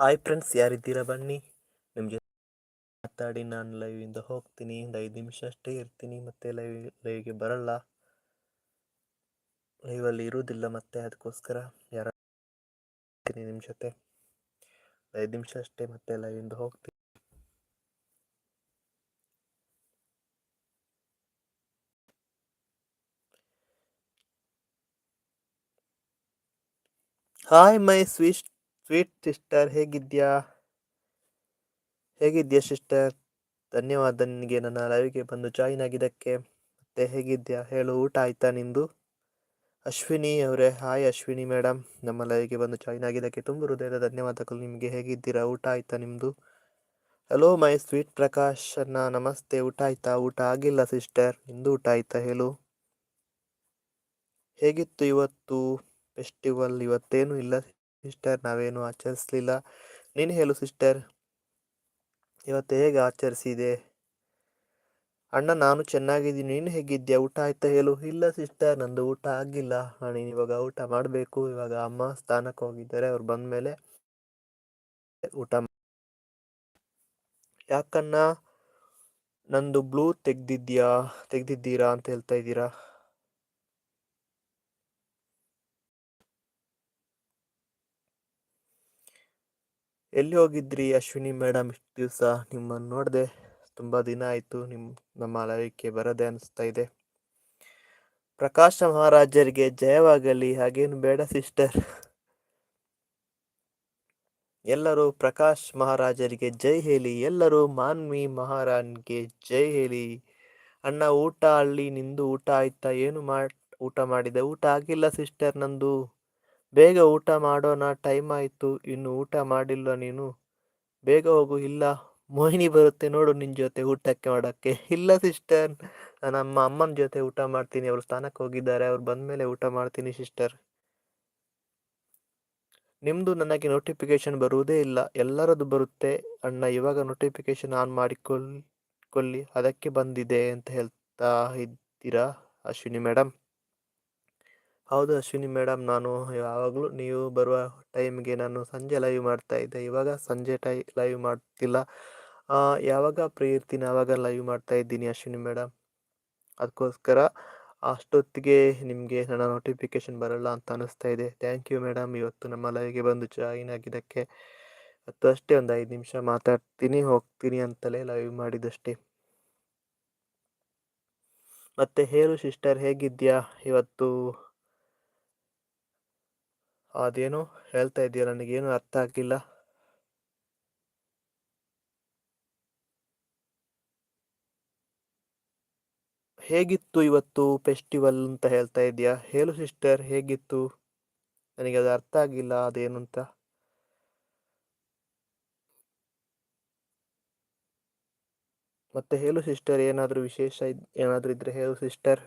Hi friends ಯಾರಿದ್ದೀರಾ? ಬನ್ನಿ. ನಿಮ್ಮ ಜೊತೆ ಮಾತಾಡಿ, ನಾನು ಲೈವಿಂದ ಹೋಗ್ತೀನಿ. ಒಂದು ಐದು ನಿಮಿಷ ಅಷ್ಟೇ ಇರ್ತೀನಿ. ಮತ್ತೆ ಲೈವ್ ಲೈವ್ಗೆ ಬರಲ್ಲ. ಲೈವಲ್ಲಿ ಇರುವುದಿಲ್ಲ ಮತ್ತೆ ಅದಕ್ಕೋಸ್ಕರ ಯಾರ ನಿಮ್ಮ ಜೊತೆ. ಐದು ನಿಮಿಷ ಅಷ್ಟೇ ಮತ್ತೆ ಲೈವಿಂದ ಹೋಗ್ತೀನಿ. Hi my sweet sweet sister ಹೇಗಿದ್ಯಾ ಹೇಗಿದ್ಯಾ ಸಿಸ್ಟರ್? ಧನ್ಯವಾದ ನಿನಗೆ. ನನ್ನ ಲೈವ್ಗೆ ಬಂದು ಜಾಯಿನ್ ಆಗಿದ್ದಕ್ಕೆ. ಮತ್ತೆ ಹೇಗಿದ್ಯಾ ಹೇಳು, ಊಟ ಆಯ್ತಾ ನಿಂದು? ಅಶ್ವಿನಿ ಅವರೇ, ಹಾಯ್ ಅಶ್ವಿನಿ ಮೇಡಮ್ ನಮ್ಮ ಲೈವ್ಗೆ ಬಂದು ಜಾಯಿನ್ ಆಗಿದ್ದಕ್ಕೆ ತುಂಬ ಹೃದಯದ ಧನ್ಯವಾದಗಳು ನಿಮಗೆ. ಹೇಗಿದ್ದೀರಾ? ಊಟ ಆಯ್ತಾ ನಿಮ್ಮದು ಹಲೋ ಮೈ ಸ್ವೀಟ್ ಪ್ರಕಾಶ್ ಅಣ್ಣ. ನಮಸ್ತೆ. ಊಟ ಆಯ್ತಾ? ಊಟ ಆಗಿಲ್ಲ ಸಿಸ್ಟರ್. ನಿಂದು ಊಟ ಆಯ್ತಾ? ಹೇಳು. ಹೇಗಿತ್ತು ಇವತ್ತು? ಫೆಸ್ಟಿವಲ್ ಇವತ್ತೇನು ಇಲ್ಲ ಸಿಸ್ಟರ್ ನಾವೇನು ಆಚರಿಸಲಿಲ್ಲ. ನೀನು ಹೇಳು ಸಿಸ್ಟರ್ ಇವತ್ತು ಹೇಗೆ ಆಚರಿಸಿದೆ? ಅಣ್ಣ, ನಾನು ಚೆನ್ನಾಗಿದ್ದೀನಿ. ನೀನು ಹೇಗಿದ್ದೀಯಾ? ಊಟ ಆಯ್ತಾ ಹೇಳು. ಇಲ್ಲ ಸಿಸ್ಟರ್ ನಂದು ಊಟ ಆಗಿಲ್ಲ. ನಾನು ಇವಾಗ ಊಟ ಮಾಡಬೇಕು. ಇವಾಗ ಅಮ್ಮ ಸ್ಥಾನಕ್ಕೆ ಹೋಗಿದ್ದಾರೆ. ಅವ್ರು ಬಂದ ಮೇಲೆ ಊಟ ಯಾಕಣ್ಣ? ನಂದು ಬ್ಲೂ ತೆಗ್ದಿದ್ಯಾ ತೆಗ್ದಿದ್ದೀರಾ ಅಂತ ಹೇಳ್ತಾ ಇದ್ದೀರಾ? ಎಲ್ಲಿ ಹೋಗಿದ್ರಿ ಅಶ್ವಿನಿ ಮೇಡಮ್ ಇಷ್ಟು ದಿವಸ? ನಿಮ್ಮನ್ನು ನೋಡಿದೆ ತುಂಬ ದಿನ ಆಯಿತು. ನಿಮ್ಮ ನಮ್ಮ ಲೈವ್ಗೆ ಬರದೆ ಅನಿಸ್ತಾ ಇದೆ. ಪ್ರಕಾಶ ಮಹಾರಾಜರಿಗೆ ಜಯವಾಗಲಿ. ಹಾಗೇನು ಬೇಡ ಸಿಸ್ಟರ್. ಎಲ್ಲರೂ ಪ್ರಕಾಶ್ ಮಹಾರಾಜರಿಗೆ ಜೈ ಹೇಳಿ. ಎಲ್ಲರೂ ಮಾನ್ವಿ ಮಹಾರಾನ್ಗೆ ಜೈ ಹೇಳಿ. ಅಣ್ಣ, ಊಟ ಅಲ್ಲಿ ನಿಂದು ಊಟ ಆಯ್ತಾ? ಏನು ಮಾಡ್, ಊಟ ಮಾಡಿದೆ? ಊಟ ಆಗಿಲ್ಲ ಸಿಸ್ಟರ್ ನಂದು. ಬೇಗ ಊಟ ಮಾಡೋಣ ಟೈಮ್ ಆಯಿತು, ಇನ್ನು ಊಟ ಮಾಡಿಲ್ಲ ನೀನು. ಬೇಗ ಹೋಗು, ಇಲ್ಲ, ಮೋಹಿನಿ ಬರುತ್ತೆ ನೋಡು ನಿನ್ನ ಜೊತೆ ಊಟಕ್ಕೆ ಮಾಡೋಕ್ಕೆ. ಇಲ್ಲ ಸಿಸ್ಟರ್ ನಮ್ಮ ಅಮ್ಮನ ಜೊತೆ ಊಟ ಮಾಡ್ತೀನಿ, ಅವರು ಸ್ಥಾನಕ್ಕೆ ಹೋಗಿದ್ದಾರೆ, ಅವ್ರು ಬಂದ ಮೇಲೆ ಊಟ ಮಾಡ್ತೀನಿ ಸಿಸ್ಟರ್ ನಿಮ್ಮದು ನನಗೆ ನೋಟಿಫಿಕೇಶನ್ ಬರುವುದೇ ಇಲ್ಲ, ಎಲ್ಲರದ್ದು ಬರುತ್ತೆ. ಅಣ್ಣ, ಇವಾಗ ನೋಟಿಫಿಕೇಶನ್ ಆನ್ ಮಾಡಿಕೊಳ್ಳಿ ಅದಕ್ಕೆ ಬಂದಿದೆ ಅಂತ ಹೇಳ್ತಾ ಇದ್ದೀರಾ, ಅಶ್ವಿನಿ ಮೇಡಮ್ ಹೌದು ಅಶ್ವಿನಿ ಮೇಡಮ್, ನಾನು ಯಾವಾಗಲೂ ನೀವು ಬರುವ ಟೈಮ್ಗೆ ನಾನು ಸಂಜೆ ಲೈವ್ ಮಾಡ್ತಾ ಇದ್ದೆ. ಇವಾಗ ಸಂಜೆ ಟೈ ಲೈವ್ ಮಾಡ್ತಿಲ್ಲ. ಯಾವಾಗ ಫ್ರೀ ಇರ್ತೀನಿ ಆವಾಗ ಲೈವ್ ಮಾಡ್ತಾ ಇದ್ದೀನಿ ಅಶ್ವಿನಿ ಮೇಡಮ್. ಅದಕ್ಕೋಸ್ಕರ ಅಷ್ಟೊತ್ತಿಗೆ ನಿಮಗೆ ನನ್ನ ನೋಟಿಫಿಕೇಶನ್ ಬರಲ್ಲ ಅಂತ ಅನ್ನಿಸ್ತಾ ಇದೆ. ಥ್ಯಾಂಕ್ ಯು ಮೇಡಮ್ ಇವತ್ತು ನಮ್ಮ ಲೈವ್ಗೆ ಬಂದು ಜಾಯಿನ್ ಆಗಿದ್ದಕ್ಕೆ ಮತ್ತು ಅಷ್ಟೇ, ಒಂದು ಐದು ನಿಮಿಷ ಮಾತಾಡ್ತೀನಿ, ಹೋಗ್ತೀನಿ ಅಂತಲೇ ಲೈವ್ ಮಾಡಿದಷ್ಟೇ. ಮತ್ತೆ ಹೇಳು ಸಿಸ್ಟರ್ ಹೇಗಿದ್ಯಾ ಇವತ್ತು ಅದೇನು ಹೇಳ್ತಾ ಇದೆಯಾ, ನನಗೇನು ಅರ್ಥ ಆಗಿಲ್ಲ ಹೇಗಿತ್ತು ಇವತ್ತು ಫೆಸ್ಟಿವಲ್ ಅಂತ ಹೇಳ್ತಾ ಇದೆಯಾ? ಹೇಳು ಸಿಸ್ಟರ್, ಹೇಗಿತ್ತು? ನನಗೆ ಅದು ಅರ್ಥ ಆಗಿಲ್ಲ, ಅದೇನು ಅಂತ. ಮತ್ತೆ ಹೇಳು ಸಿಸ್ಟರ್, ಏನಾದರೂ ವಿಶೇಷ ಏನಾದರೂ ಇದ್ರೆ ಹೇಳು ಸಿಸ್ಟರ್.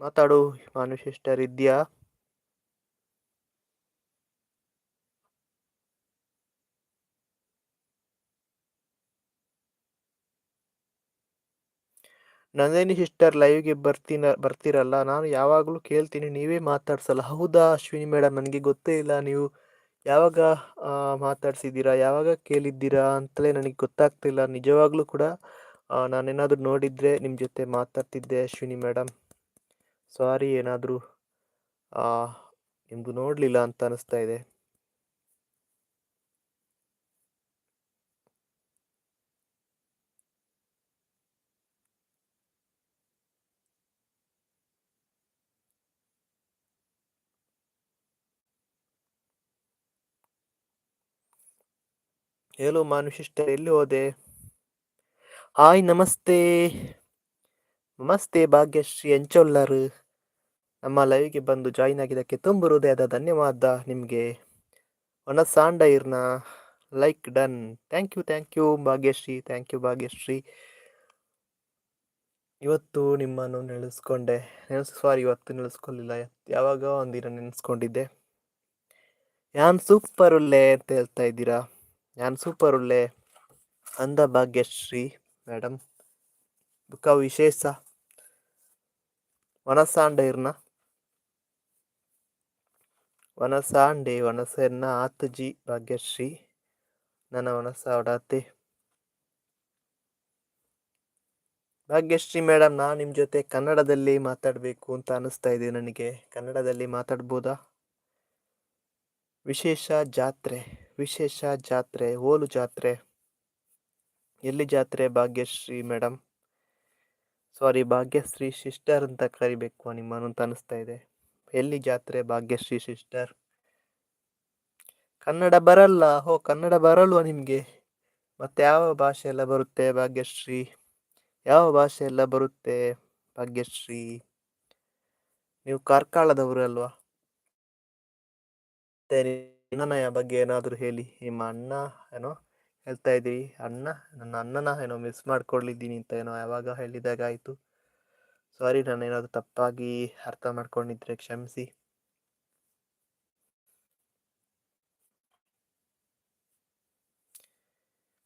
ಮಾತಾಡು ಮಾನು ಸಿಸ್ಟರ್ ಇದೆಯಾ ನಂದಿನಿ ಸಿಸ್ಟರ್ ಲೈವ್ಗೆ ಬರ್ತೀನ, ಬರ್ತೀರಲ್ಲ, ನಾನು ಯಾವಾಗಲೂ ಕೇಳ್ತೀನಿ, ನೀವೇ ಮಾತಾಡ್ಸಲ್ಲ. ಹೌದಾ, ಅಶ್ವಿನಿ ಮೇಡಮ್ ನನಗೆ ಗೊತ್ತೇ ಇಲ್ಲ, ನೀವು ಯಾವಾಗ ಮಾತಾಡ್ಸಿದ್ದೀರಾ, ಯಾವಾಗ ಕೇಳಿದ್ದೀರಾ ಅಂತಲೇ ನನಗೆ ಗೊತ್ತಾಗ್ತಿಲ್ಲ. ನಿಜವಾಗ್ಲೂ ಕೂಡ ನಾನೇನಾದರೂ ನೋಡಿದರೆ ನಿಮ್ಮ ಜೊತೆ ಮಾತಾಡ್ತಿದ್ದೆ, ಅಶ್ವಿನಿ ಮೇಡಮ್ ಸಾರಿ ಏನಾದರೂ ನಿಮ್ಮದು ನೋಡಲಿಲ್ಲ ಅಂತ ಅನಿಸ್ತಾ ಇದೆ. ಹೇಳು ಮಾನುಷಿಷ್ಟ ಎಲ್ಲಿ ಹೋದೆ? ಹಾಯ್ ನಮಸ್ತೆ. ನಮಸ್ತೆ ಭಾಗ್ಯಶ್ರೀ, ಎಂಚೊಲ್ಲರು. ನಮ್ಮ ಲೈವ್ಗೆ ಬಂದು ಜಾಯಿನ್ ಆಗಿದ್ದಕ್ಕೆ ತುಂಬ ಹೃದಯದ ಧನ್ಯವಾದ ನಿಮಗೆ. ಸಾಂಡ ಇರ್ನ like done thank you thank you Bhagyashree thank you Bhagyashree. ಇವತ್ತು ನಿಮ್ಮನ್ನು ನೆನೆಸ್ಕೊಂಡೆ. ನೆನೆಸ್ ಸಾರಿ ಇವತ್ತು ನೆನೆಸ್ಕೊಳ್ಳಿಲ್ಲ ಯಾವಾಗ ಒಂದಿನ ನೆನೆಸ್ಕೊಂಡಿದ್ದೆ. ಯಾನ್ ಸೂಪರ್ ಉಲ್ಲೆ ಅಂತ ಹೇಳ್ತಾ ಇದ್ದೀರಾ? ಯಾನ್ ಸೂಪರ್ ಉಲ್ಲೆ ಅಂದ ಭಾಗ್ಯಶ್ರೀ ಮೇಡಮ್ ಬುಕ್ಕ ವಿಶೇಷ. ವನಸಾಂಡ ಇರ್ನ ವನಸಾಂಡೆ ವನಸೆನ್ನ ಆತಜಿ ಭಾಗ್ಯಶ್ರೀ ನನ್ನ ವನಸ ಭಾಗ್ಯಶ್ರೀ ಮೇಡಮ್ ನಾನು ನಿಮ್ಮ ಜೊತೆ ಕನ್ನಡದಲ್ಲಿ ಮಾತಾಡಬೇಕು ಅಂತ ಅನಿಸ್ತಾ ಇದೆ ನನಗೆ. ಕನ್ನಡದಲ್ಲಿ ಮಾತಾಡ್ಬೋದಾ? ವಿಶೇಷ ಜಾತ್ರೆ ವಿಶೇಷ ಜಾತ್ರೆ, ಹೋಲು ಜಾತ್ರೆ. ಎಲ್ಲಿ ಜಾತ್ರೆ Bhagyashree madam sorry Bhagyashree sister ಅಂತ ಕರಿಬೇಕು. ನಿಮ್ಮನ್ನು ಅಂತ ಅನಿಸ್ತಾ ಇದೆ. ಎಲ್ಲಿ ಜಾತ್ರೆ ಭಾಗ್ಯಶ್ರೀ ಸಿಸ್ಟರ್ ಕನ್ನಡ ಬರಲ್ಲ. ಹೋ, ಕನ್ನಡ ಬರಲ್ವಾ ನಿಮಗೆ? ಮತ್ತೆ ಯಾವ ಭಾಷೆ ಎಲ್ಲ ಬರುತ್ತೆ ಭಾಗ್ಯಶ್ರೀ? ಯಾವ ಭಾಷೆ ಎಲ್ಲ ಬರುತ್ತೆ ಭಾಗ್ಯಶ್ರೀ? ನೀವು ಕಾರ್ಕಳದವರು ಅಲ್ವಾ? ಬಗ್ಗೆ ಏನಾದರೂ ಹೇಳಿ. ನಿಮ್ಮ ಅಣ್ಣ, ಏನೋ? ಹೇಳ್ತಾ ಇದ್ದೀವಿ ಅಣ್ಣ, ನನ್ನ ಅಣ್ಣನ ಏನೋ ಮಿಸ್ ಮಾಡ್ಕೊಳ್ಳಿದ್ದೀನಿ ಅಂತ ಏನೋ ಯಾವಾಗ ಹೇಳಿದಾಗ ಆಯಿತು. ಸಾರಿ ನಾನು ಏನಾದರೂ ತಪ್ಪಾಗಿ ಅರ್ಥ ಮಾಡ್ಕೊಂಡಿದ್ರೆ ಕ್ಷಮಿಸಿ.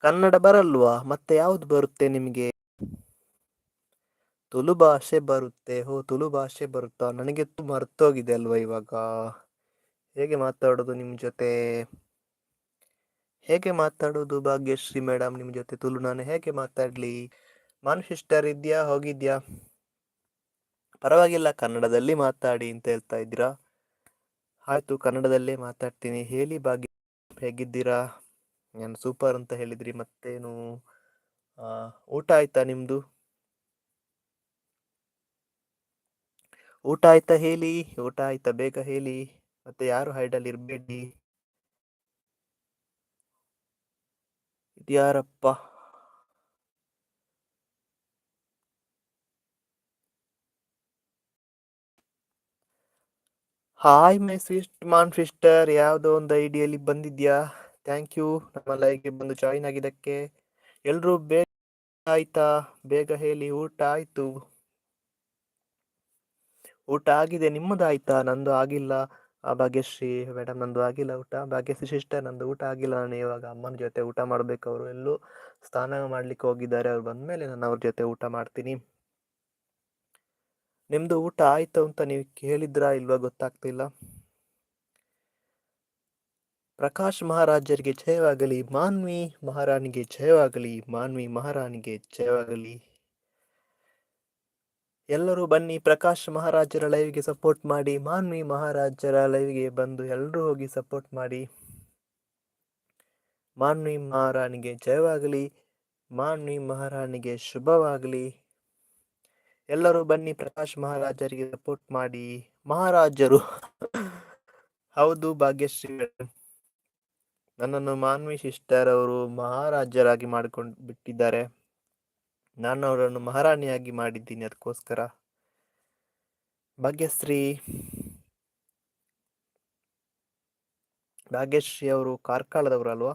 ಕನ್ನಡ ಬರಲ್ವಾ? ಮತ್ತೆ ಯಾವ್ದು ಬರುತ್ತೆ ನಿಮಗೆ? ತುಳು ಭಾಷೆ ಬರುತ್ತೆ. ಹೋ, ತುಳು ಭಾಷೆ ಬರುತ್ತಾ? ನನಗೆ ಮರ್ತೋಗಿದೆ ಅಲ್ವಾ ಇವಾಗ? ಹೇಗೆ ಮಾತಾಡೋದು ನಿಮ್ಮ ಜೊತೆ? ಹೇಗೆ ಮಾತಾಡೋದು ಭಾಗ್ಯಶ್ರೀ ಮೇಡಮ್ ನಿಮ್ಮ ಜೊತೆ? ತುಳು ನಾನು ಹೇಗೆ ಮಾತಾಡಲಿ? ಮಾನುಷಿಸ್ಟರ್ ಇದೆಯಾ? ಹೋಗಿದ್ಯಾ? ಪರವಾಗಿಲ್ಲ, ಕನ್ನಡದಲ್ಲಿ ಮಾತಾಡಿ ಅಂತ ಹೇಳ್ತಾ ಇದ್ದೀರಾ? ಆಯಿತು, ಕನ್ನಡದಲ್ಲೇ ಮಾತಾಡ್ತೀನಿ. ಹೇಳಿ ಭಾಗ್ಯ, ಹೇಗಿದ್ದೀರಾ? ನಾನು ಸೂಪರ್ ಅಂತ ಹೇಳಿದ್ರಿ, ಮತ್ತೇನು? ಊಟ ಆಯ್ತಾ ನಿಮ್ಮದು ಊಟ ಆಯ್ತಾ ಹೇಳಿ? ಊಟ ಆಯ್ತಾ? ಬೇಗ ಹೇಳಿ. ಮತ್ತೆ ಯಾರು ಹೈಡಲ್ಲಿ ಇರಬೇಡಿ? ಇದ್ಯಾರಪ್ಪ? ಹಾಯ್ ಮೈ ಸ್ವಿಸ್ಟ್ ಮಾನ್ ಸಿಸ್ಟರ್ ಯಾವುದೋ ಒಂದು ಐಡಿಯಲ್ಲಿ ಬಂದಿದ್ಯಾ? ಥ್ಯಾಂಕ್ ಯು ನಮ್ಮ ಲೈವ್ಗೆ ಬಂದು ಜಾಯಿನ್ ಆಗಿದ್ದಕ್ಕೆ. ಎಲ್ಲರೂ ಬೇಗ ಆಯ್ತಾ? ಬೇಗ ಹೇಳಿ, ಊಟ ಆಯ್ತು? ಊಟ ಆಗಿದೆ, ನಿಮ್ಮದಾಯ್ತಾ? ನಂದು ಆಗಿಲ್ಲ. ಆ ಭಾಗ್ಯಶ್ರೀ ಮೇಡಮ್ ನಂದು ಆಗಿಲ್ಲ ಊಟ. ಭಾಗ್ಯಶ್ರೀ ಸಿಸ್ಟರ್ ನಂದು ಊಟ ಆಗಿಲ್ಲ. ನಾನು ಇವಾಗ ಅಮ್ಮನ ಜೊತೆ ಊಟ ಮಾಡಬೇಕು. ಅವರು ಎಲ್ಲೂ ಸ್ನಾನ ಮಾಡ್ಲಿಕ್ಕೆ ಹೋಗಿದ್ದಾರೆ. ಅವ್ರು ಬಂದಮೇಲೆ ನಾನು ಅವ್ರ ಜೊತೆ ಊಟ ಮಾಡ್ತೀನಿ. ನಿಮ್ದು ಊಟ ಆಯ್ತು ಅಂತ ನೀವು ಕೇಳಿದ್ರಾ ಇಲ್ವಾ ಗೊತ್ತಾಗ್ತಿಲ್ಲ. ಪ್ರಕಾಶ್ ಮಹಾರಾಜರಿಗೆ ಜಯವಾಗಲಿ. ಮಾನ್ವಿ ಮಹಾರಾಣಿಗೆ ಜಯವಾಗಲಿ. ಮಾನ್ವಿ ಮಹಾರಾಣಿಗೆ ಜಯವಾಗಲಿ. ಎಲ್ಲರೂ ಬನ್ನಿ, ಪ್ರಕಾಶ್ ಮಹಾರಾಜರ ಲೈವ್ಗೆ ಸಪೋರ್ಟ್ ಮಾಡಿ, ಮಾನ್ವಿ ಮಹಾರಾಜರ ಲೈವ್ಗೆ ಬಂದು ಎಲ್ಲರೂ ಹೋಗಿ ಸಪೋರ್ಟ್ ಮಾಡಿ. ಮಾನ್ವಿ ಮಹಾರಾಣಿಗೆ ಜಯವಾಗಲಿ, ಮಾನ್ವಿ ಮಹಾರಾಣಿಗೆ ಶುಭವಾಗಲಿ. ಎಲ್ಲರೂ ಬನ್ನಿ, ಪ್ರಕಾಶ್ ಮಹಾರಾಜರಿಗೆ ಸಪೋರ್ಟ್ ಮಾಡಿ. ಮಹಾರಾಜರು ಹೌದು ಭಾಗ್ಯಶ್ರೀ ನನ್ನನ್ನು ಮಾನ್ವಿ ಸಿಸ್ಟರ್ ಅವರು ಮಹಾರಾಜರಾಗಿ ಮಾಡಿಕೊಂಡು ಬಿಟ್ಟಿದ್ದಾರೆ. ನಾನು ಅವರನ್ನು ಮಹಾರಾಣಿಯಾಗಿ ಮಾಡಿದ್ದೀನಿ ಅದಕ್ಕೋಸ್ಕರ. ಭಾಗ್ಯಶ್ರೀ. ಭಾಗ್ಯಶ್ರೀ ಅವರು ಕಾರ್ಕಳದವರು ಅಲ್ವಾ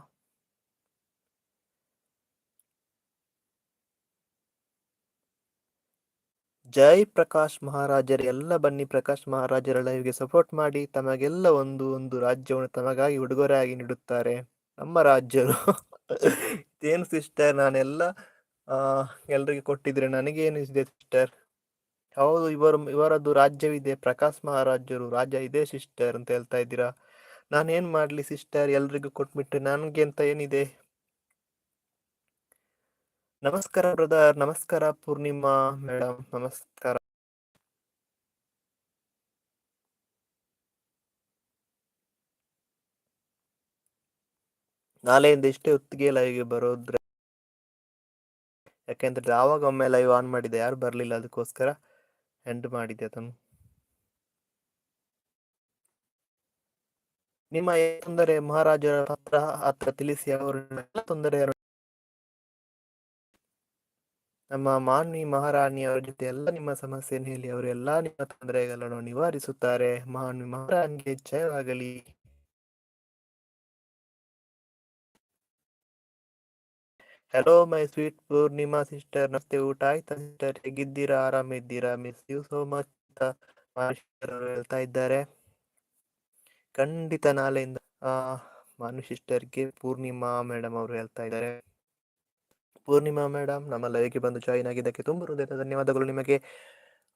ಜೈ ಪ್ರಕಾಶ್ ಮಹಾರಾಜರ, ಎಲ್ಲ ಬನ್ನಿ ಪ್ರಕಾಶ್ ಮಹಾರಾಜರ ಲೈವ್ಗೆ ಸಪೋರ್ಟ್ ಮಾಡಿ, ತಮಗೆಲ್ಲ ಒಂದು ಒಂದು ರಾಜ್ಯವನ್ನು ತಮಗಾಗಿ ಉಡುಗೊರೆಯಾಗಿ ನೀಡುತ್ತಾರೆ. ನಮ್ಮ ರಾಜ್ಯರು. ಏನು ಸಿಸ್ಟರ್ ನಾನೆಲ್ಲ ಎಲ್ರಿಗೆ ಕೊಟ್ಟಿದ್ರೆ ನನಗೇನು ಇದೆ ಸಿಸ್ಟರ್ ಹೌದು, ಇವರು, ಇವರದ್ದು ರಾಜ್ಯವಿದೆ. ಪ್ರಕಾಶ್ ಮಹಾರಾಜರು ರಾಜ್ಯ ಇದೆ ಸಿಸ್ಟರ್ ಅಂತ ಹೇಳ್ತಾ ಇದ್ದೀರಾ? ನಾನೇನ್ ಮಾಡ್ಲಿ ಸಿಸ್ಟರ್ ಎಲ್ರಿಗೂ ಕೊಟ್ಬಿಟ್ರೆ ನನ್ಗೆ ಅಂತ ಏನಿದೆ? ನಮಸ್ಕಾರ ಬ್ರದರ್ ನಮಸ್ಕಾರ ಪೂರ್ಣಿಮಾ ಮೇಡಮ್ ನಮಸ್ಕಾರ. ನಾಳೆಯಿಂದ ಇಷ್ಟೇ ಹೊತ್ತಿಗೆ ಲೈವ್ಗೆ ಬರೋದ್ರೆ ಯಾಕೆಂದ್ರೆ ಆವಾಗ ಒಮ್ಮೆ ಲೈವ್ ಆನ್ ಮಾಡಿದೆ, ಯಾರು ಬರಲಿಲ್ಲ ಅದಕ್ಕೋಸ್ಕರ ಎಂಡ್ ಮಾಡಿದೆ ಅದನ್ನು. ನಿಮ್ಮ ತೊಂದರೆ? ಮಹಾರಾಜರ ಹತ್ರ ಹತ್ರ ತಿಳಿಸಿ, ಅವರು ತೊಂದರೆ ನಮ್ಮ ಮಾನ್ವಿ ಮಹಾರಾಣಿಯವರ ಜೊತೆ ಎಲ್ಲ ನಿಮ್ಮ ಸಮಸ್ಯೆಯನ್ನು ಹೇಳಿ ಅವರು ಎಲ್ಲಾ ನಿಮ್ಮ ತೊಂದರೆಗಳನ್ನು ನಿವಾರಿಸುತ್ತಾರೆ. ಮಾನ್ವಿ ಮಹಾರಾಣಿಗೆ ಜಯವಾಗಲಿ. Hello my sweet Purnima sister ನಮಸ್ತೆ ಊಟ ಆಯ್ತಾ ಸಿಸ್ಟರ್ ಹೇಗಿದ್ದೀರಾ? ಆರಾಮಿದ್ದೀರಾ? ಮಿಸ್ ಯು ಸೋ ಮಚ್ ಹೇಳ್ತಾ ಇದ್ದಾರೆ. ಖಂಡಿತ ನಾಳೆಯಿಂದ ಮಾನು ಸಿಸ್ಟರ್ಗೆ ಪೂರ್ಣಿಮಾ ಮೇಡಮ್ ಅವರು ಹೇಳ್ತಾ ಇದ್ದಾರೆ. ಪೂರ್ಣಿಮಾ ಮೇಡಮ್ ನಮ್ಮ ಲೈವ್ಗೆ ಬಂದು ಜಾಯಿನ್ ಆಗಿದ್ದಕ್ಕೆ ತುಂಬ ಹೃದಯದ ಧನ್ಯವಾದಗಳು ನಿಮಗೆ.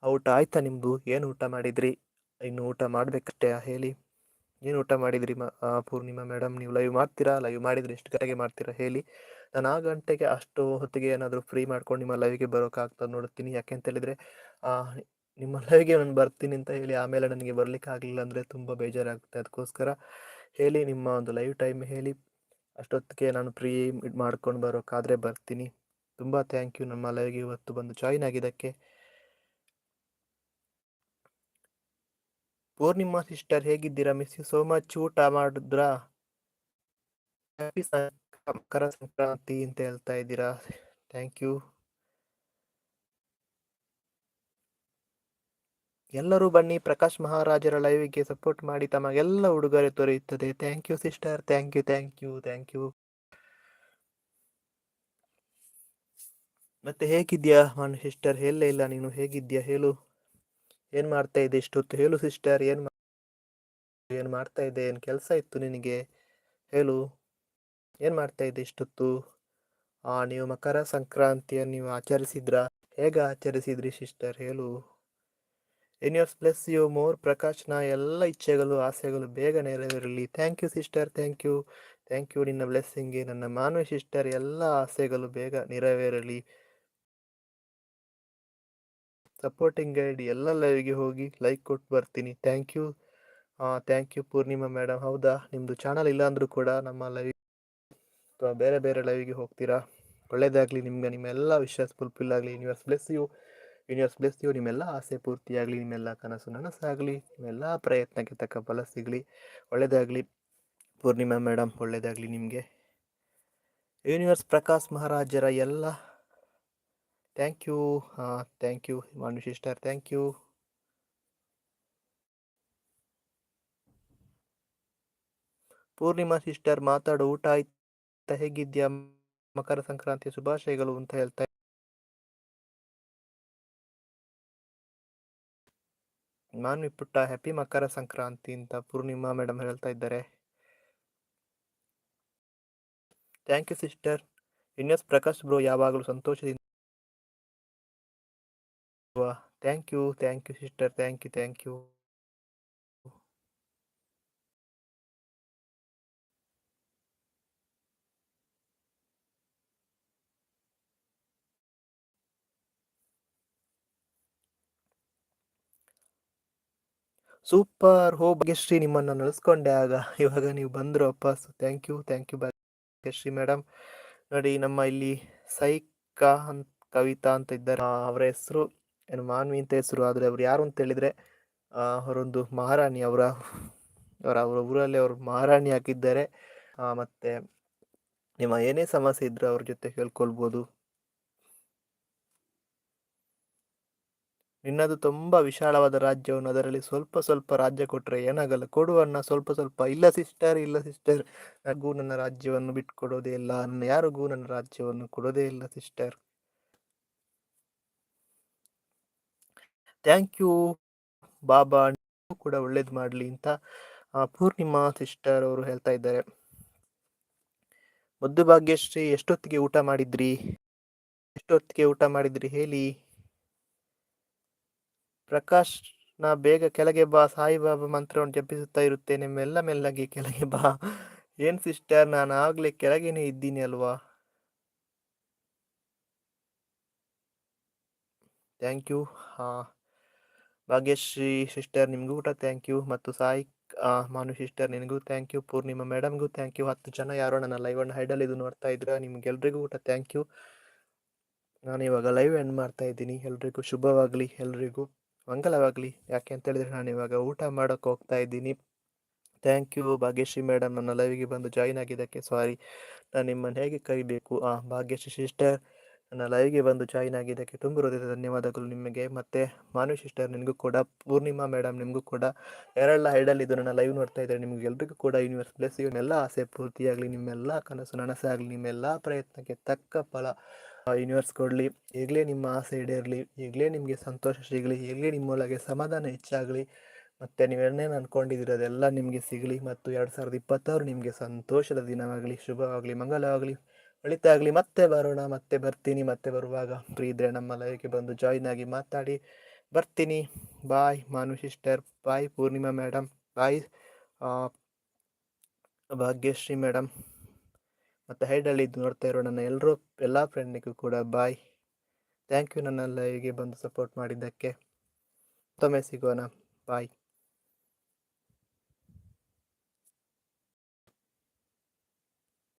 ಊಟ ಆಯ್ತಾ ನಿಮ್ಮದು ಏನು ಊಟ ಮಾಡಿದ್ರಿ? ಇನ್ನು ಊಟ ಮಾಡಬೇಕಷ್ಟೇ, ಹೇಳಿ. ಏನು ಊಟ ಮಾಡಿದ್ರಿ ಪೂರ್ಣಿಮಾ ಮೇಡಮ್ ನೀವು ಲೈವ್ ಮಾಡ್ತೀರಾ? ಲೈವ್ ಮಾಡಿದ್ರೆ ಎಷ್ಟು ಗಂಟೆಗೆ ಮಾಡ್ತೀರಾ? ಹೇಳಿ. ನಾನು ಆ ಗಂಟೆಗೆ ಅಷ್ಟು ಹೊತ್ತಿಗೆ ಏನಾದರೂ ಫ್ರೀ ಮಾಡ್ಕೊಂಡು ನಿಮ್ಮ ಲೈವ್ಗೆ ಬರೋಕ್ಕಾಗ್ತದೆ ನೋಡ್ತೀನಿ ಯಾಕೆ ಅಂತ ಹೇಳಿದರೆ ನಿಮ್ಮ ಲೈವ್ಗೆ ನಾನು ಬರ್ತೀನಿ ಅಂತ ಹೇಳಿ ಆಮೇಲೆ ನನಗೆ ಬರಲಿಕ್ಕೆ ಆಗಲಿಲ್ಲ ಅಂದರೆ ತುಂಬ ಬೇಜಾರಾಗುತ್ತೆ. ಅದಕ್ಕೋಸ್ಕರ ಹೇಳಿ, ನಿಮ್ಮ ಒಂದು ಲೈವ್ ಟೈಮ್ ಹೇಳಿ, ಅಷ್ಟೊತ್ತಿಗೆ ನಾನು ಫ್ರೀ ಮಾಡ್ಕೊಂಡು ಬರೋಕ್ಕಾದರೆ ಬರ್ತೀನಿ. ತುಂಬ ಥ್ಯಾಂಕ್ ಯು ನಮ್ಮ ಲೈವ್ಗೆ ಇವತ್ತು ಬಂದು ಜಾಯ್ನ್ ಆಗಿದ್ದಕ್ಕೆ. ಪೂರ್ಣಿಮಾ ಸಿಸ್ಟರ್ ಹೇಗಿದ್ದೀರಾ? ಮಿಸ್ ಯು ಸೋ ಮಚ್ ಊಟ ಮಾಡಿದ್ರಾ? ಮಕರ ಸಂಕ್ರಾಂತಿ ಅಂತ ಹೇಳ್ತಾ ಇದ್ದೀರಾ? ಥ್ಯಾಂಕ್ ಯು ಎಲ್ಲರೂ ಬನ್ನಿ, ಪ್ರಕಾಶ್ ಮಹಾರಾಜರ ಲೈವ್ಗೆ ಸಪೋರ್ಟ್ ಮಾಡಿ, ತಮಗೆಲ್ಲ ಉಡುಗೊರೆ ದೊರೆಯುತ್ತದೆ. Thank you sister thank you thank you thank you ಮತ್ತೆ ಹೇಗಿದ್ಯಾ ಮಾನು ಸಿಸ್ಟರ್ ಹೇಳಲೇ ಇಲ್ಲ ನೀನು. ಹೇಗಿದ್ಯಾ? ಹೇಳು. ಏನ್ ಮಾಡ್ತಾ ಇದ್ದೆ ಇಷ್ಟೊತ್ತು? ಹೇಳು ಸಿಸ್ಟರ್ ಏನ್ ಏನ್ ಮಾಡ್ತಾ ಇದ್ದೆ? ಏನ್ ಕೆಲಸ ಇತ್ತು ನಿನಗೆ? ಹೇಳು. ಏನ್ ಮಾಡ್ತಾ ಇದ್ದೆ ಇಷ್ಟೊತ್ತು? ನೀವು ಮಕರ ಸಂಕ್ರಾಂತಿಯನ್ನು ನೀವು ಆಚರಿಸಿದ್ರ? ಹೇಗೆ ಆಚರಿಸಿದ್ರಿ ಸಿಸ್ಟರ್ ಹೇಳು. In yours plus you more ಪ್ರಕಾಶ್ನ ಎಲ್ಲ ಇಚ್ಛೆಗಳು, ಆಸೆಗಳು ಬೇಗ ನೆರವೇರಲಿ. Thank you sister thank you thank you ನಿನ್ನ ಬ್ಲೆಸ್ಸಿಂಗ್ಗೆ ನನ್ನ ಮಾನವ ಸಿಸ್ಟರ್ ಎಲ್ಲ ಆಸೆಗಳು ಬೇಗ ನೆರವೇರಲಿ. ಸಪೋರ್ಟಿಂಗ್ ಗೈಡ್ ಎಲ್ಲ ಲೈವ್ಗೆ ಹೋಗಿ ಲೈಕ್ ಕೊಟ್ಟು ಬರ್ತೀನಿ. Thank you thank you Poornima madam ಹೌದಾ? ನಿಮ್ಮದು ಚಾನಲ್ ಇಲ್ಲ ಅಂದರೂ ಕೂಡ ನಮ್ಮ ಲೈವ್ ಅಥವಾ ಬೇರೆ ಬೇರೆ ಲೈವಿಗೆ ಹೋಗ್ತೀರಾ? ಒಳ್ಳೇದಾಗಲಿ ನಿಮ್ಗೆ, ನಿಮ್ಮೆಲ್ಲ ವಿಶ್ವಾಸ ಫುಲ್ಫಿಲ್ ಆಗಲಿ universe bless you universe bless you ನಿಮ್ಮೆಲ್ಲ ಆಸೆ ಪೂರ್ತಿಯಾಗಲಿ ನಿಮ್ಮೆಲ್ಲ ಕನಸು ನನಸಾಗಲಿ ನಿಮ್ಮೆಲ್ಲ ಪ್ರಯತ್ನಕ್ಕೆ ತಕ್ಕ ಫಲ ಸಿಗಲಿ. ಒಳ್ಳೆಯದಾಗಲಿ ಪೂರ್ಣಿಮಾ ಮೇಡಮ್ ಒಳ್ಳೆಯದಾಗಲಿ ನಿಮಗೆ. ಯೂನಿವರ್ಸ್ ಪ್ರಕಾಶ್ ಮಹಾರಾಜರ ಎಲ್ಲ ಥ್ಯಾಂಕ್ ಯು ಹಾಂ thank you Manu sister thank you Poornima sister ಮಾತಾಡು, ಊಟ ಆಯ್ತಾ. ಹೇಗಿದ್ಯಾ? ಮಕರ ಸಂಕ್ರಾಂತಿ ಶುಭಾಶಯಗಳು ಅಂತ ಹೇಳ್ತಾ ಮಾನ್ವಿ ಪುಟ್ಟ ಹ್ಯಾಪಿ ಮಕರ ಸಂಕ್ರಾಂತಿ ಅಂತ ಪೂರ್ಣಿಮಾ ಮೇಡಮ್ ಹೇಳ್ತಾ ಇದ್ದಾರೆ. Thank you sister yes Prakash bro ಯಾವಾಗಲೂ ಸಂತೋಷದಿಂದ thank you thank you sister thank you thank you super. ಹೋ, ಭಾಗ್ಯಶ್ರೀ, ನಿಮ್ಮನ್ನು ನಡೆಸ್ಕೊಂಡೆ ಆಗ. ಇವಾಗ ನೀವು ಬಂದರು so thank you thank you Bhagyashree madam ನೋಡಿ, ನಮ್ಮ ಇಲ್ಲಿ ಸೈಕಾ ಅಂತ, ಕವಿತಾ ಅಂತ ಇದ್ದಾರೆ. ಅವರ ಹೆಸರು, ಏನು, ಮಾನ್ವಿ ಅಂತ ಹೆಸರು. ಆದರೆ ಅವ್ರು ಯಾರು ಅಂತ ಹೇಳಿದರೆ ಅವರೊಂದು ಮಹಾರಾಣಿ, ಅವರ ಅವರ ಅವರ ಊರಲ್ಲಿ ಅವರು ಮಹಾರಾಣಿ ಹಾಕಿದ್ದಾರೆ. ಮತ್ತು, ನಿಮ್ಮ ಏನೇ ಸಮಸ್ಯೆ ಇದ್ದರೂ ಅವ್ರ ಜೊತೆ ಕೇಳ್ಕೊಳ್ಬೋದು ನಿನ್ನದು ತುಂಬ ವಿಶಾಲವಾದ ರಾಜ್ಯವನ್ನು ಅದರಲ್ಲಿ ಸ್ವಲ್ಪ ಸ್ವಲ್ಪ ರಾಜ್ಯ ಕೊಟ್ಟರೆ ಏನಾಗಲ್ಲ. ಕೊಡುವನ್ನ ಸ್ವಲ್ಪ ಸ್ವಲ್ಪ, ಇಲ್ಲ ಸಿಸ್ಟರ್ ಇಲ್ಲ ಸಿಸ್ಟರ್ ನನಗೂ ನನ್ನ ರಾಜ್ಯವನ್ನು ಬಿಟ್ಕೊಡೋದೇ ಇಲ್ಲ. ನನ್ನ ಯಾರಿಗೂ ನನ್ನ ರಾಜ್ಯವನ್ನು ಕೊಡೋದೇ ಇಲ್ಲ ಸಿಸ್ಟರ್ ಥ್ಯಾಂಕ್ ಯು ಬಾಬಾ ಕೂಡ ಒಳ್ಳೇದು ಮಾಡಲಿ ಅಂತ ಪೂರ್ಣಿಮಾ ಸಿಸ್ಟರ್ ಅವರು ಹೇಳ್ತಾ ಇದ್ದಾರೆ. ಮುದ್ದು ಭಾಗ್ಯಶ್ರೀ ಎಷ್ಟೊತ್ತಿಗೆ ಊಟ ಮಾಡಿದ್ರಿ? ಎಷ್ಟೊತ್ತಿಗೆ ಊಟ ಮಾಡಿದ್ರಿ ಹೇಳಿ? ಪ್ರಕಾಶ್ ನಾ ಬೇಗ ಕೆಳಗೆ ಬಾ, ಸಾಯಿಬಾಬಾ ಮಂತ್ರವನ್ನು ಜಪಿಸುತ್ತಾ ಇರುತ್ತೇನೆ. ಮೆಲ್ಲ ಮೆಲ್ಲಗೆ ಕೆಳಗೆ ಬಾ. ಏನ್ ಸಿಸ್ಟರ್, ನಾನು ಆಗ್ಲೇ ಕೆಳಗೇನೆ ಇದ್ದೀನಿ ಅಲ್ವಾ? ಥ್ಯಾಂಕ್ ಯು ಭಾಗ್ಯಶ್ರೀ ಸಿಸ್ಟರ್, ನಿಮಗೂ ಕೂಡ ಥ್ಯಾಂಕ್ ಯು ಮತ್ತು ಸಾಯಿ ಮಾನು ಸಿಸ್ಟರ್, ನಿನಗೂ ಥ್ಯಾಂಕ್ ಯು ಪೂರ್ಣಿಮಾ ಮೇಡಮ್ಗೂ ಥ್ಯಾಂಕ್ ಯು ಹತ್ತು ಜನ ಯಾರೋ ನನ್ನ ಲೈವ್ ಅನ್ನು ಹೈಡಲ್ ಇದು ನೋಡ್ತಾ ಇದ್ರ, ನಿಮ್ಗೆಲ್ರಿಗೂ ಕೂಡ ಥ್ಯಾಂಕ್ ಯು ನಾನು ಇವಾಗ ಲೈವ್ ಎಂಡ್ ಮಾಡ್ತಾ ಇದ್ದೀನಿ. ಎಲ್ರಿಗೂ ಶುಭವಾಗಲಿ. ಎಲ್ರಿಗೂ. ಮಂಗಲವಾಗಲಿ. ಯಾಕೆ ಅಂತ ಹೇಳಿದ್ರೆ ನಾನು ಇವಾಗ ಊಟ ಮಾಡೋಕೆ ಹೋಗ್ತಾ ಇದ್ದೀನಿ. ಥ್ಯಾಂಕ್ ಯು ಭಾಗ್ಯಶ್ರೀ ಮೇಡಮ್ ನನ್ನ ಲೈವಿಗೆ ಬಂದು ಜಾಯಿನ್ ಆಗಿದ್ದಕ್ಕೆ ಸಾರಿ ನಾನು ನಿಮ್ಮನ್ನು ಹೇಗೆ ಕರಿಬೇಕು? ಆ, ಭಾಗ್ಯಶ್ರೀ ಸಿಸ್ಟರ್ ನನ್ನ ಲೈವ್ಗೆ ಬಂದು ಜಾಯಿನ್ ಆಗಿದ್ದಕ್ಕೆ ತುಂಬ ಹೃದಯದ ಧನ್ಯವಾದಗಳು ನಿಮಗೆ. ಮತ್ತು ಮಾನು ಸಿಸ್ಟರ್ ನಿಮಗೂ ಕೂಡ, ಪೂರ್ಣಿಮಾ ಮೇಡಮ್ ನಿಮಗೂ ಕೂಡ ಯಾರೆಲ್ಲ ಹೈಡಲ್ ಇದು ನನ್ನ ಲೈವ್ ನೋಡ್ತಾ ಇದ್ದಾರೆ ನಿಮಗೆ ಎಲ್ರಿಗೂ ಕೂಡ ಯೂನಿವರ್ಸ್ ಪ್ಲಸ್ ಇವನ್ನೆಲ್ಲ ಆಸೆ ಪೂರ್ತಿಯಾಗಲಿ, ನಿಮ್ಮೆಲ್ಲ ಕನಸು ನನಸಾಗಲಿ, ನಿಮ್ಮೆಲ್ಲ ಪ್ರಯತ್ನಕ್ಕೆ ತಕ್ಕ ಫಲ. ಯೂನಿವರ್ಸ್ ಕೊಡಲಿ ಈಗಲೇ ನಿಮ್ಮ ಆಸೆ ಈಡೇರಲಿ, ಈಗಲೇ ನಿಮಗೆ ಸಂತೋಷ ಸಿಗಲಿ, ಈಗಲೇ ನಿಮ್ಮೊಳಗೆ ಸಮಾಧಾನ ಹೆಚ್ಚಾಗಲಿ, ಮತ್ತು ನೀವೇನೇನು ಅಂದ್ಕೊಂಡಿದ್ದೀರ ಅದೆಲ್ಲ ನಿಮಗೆ ಸಿಗಲಿ ಮತ್ತು ಎರಡು ಸಾವಿರದ ಇಪ್ಪತ್ತಾರು ನಿಮಗೆ ಸಂತೋಷದ ದಿನವಾಗಲಿ, ಶುಭವಾಗಲಿ ಮಂಗಲವಾಗಲಿ ಒಳಿತಾಗಲಿ, ಮತ್ತೆ ಬರೋಣ, ಮತ್ತೆ ಬರ್ತೀನಿ, ಮತ್ತೆ ಬರುವಾಗ ಫ್ರೀ ಇದ್ದರೆ ನಮ್ಮ ಲೈವ್ಗೆ ಬಂದು ಜಾಯಿನ್ ಆಗಿ ಮಾತಾಡಿ, ಬರ್ತೀನಿ bye Manu sister bye Poornima madam bye Bhagyashree madam ಮತ್ತು ಹೈಡಲ್ಲಿ ಇದು ನೋಡ್ತಾ ಇರೋ ನನ್ನ ಎಲ್ಲರೂ ಎಲ್ಲ ಫ್ರೆಂಡಿಗೂ ಕೂಡ ಬಾಯ್ ಥ್ಯಾಂಕ್ ಯು ನನ್ನ ಲೈವ್ಗೆ ಬಂದು ಸಪೋರ್ಟ್ ಮಾಡಿದ್ದಕ್ಕೆ. ಮತ್ತೊಮ್ಮೆ ಸಿಗೋಣ. ಬಾಯ್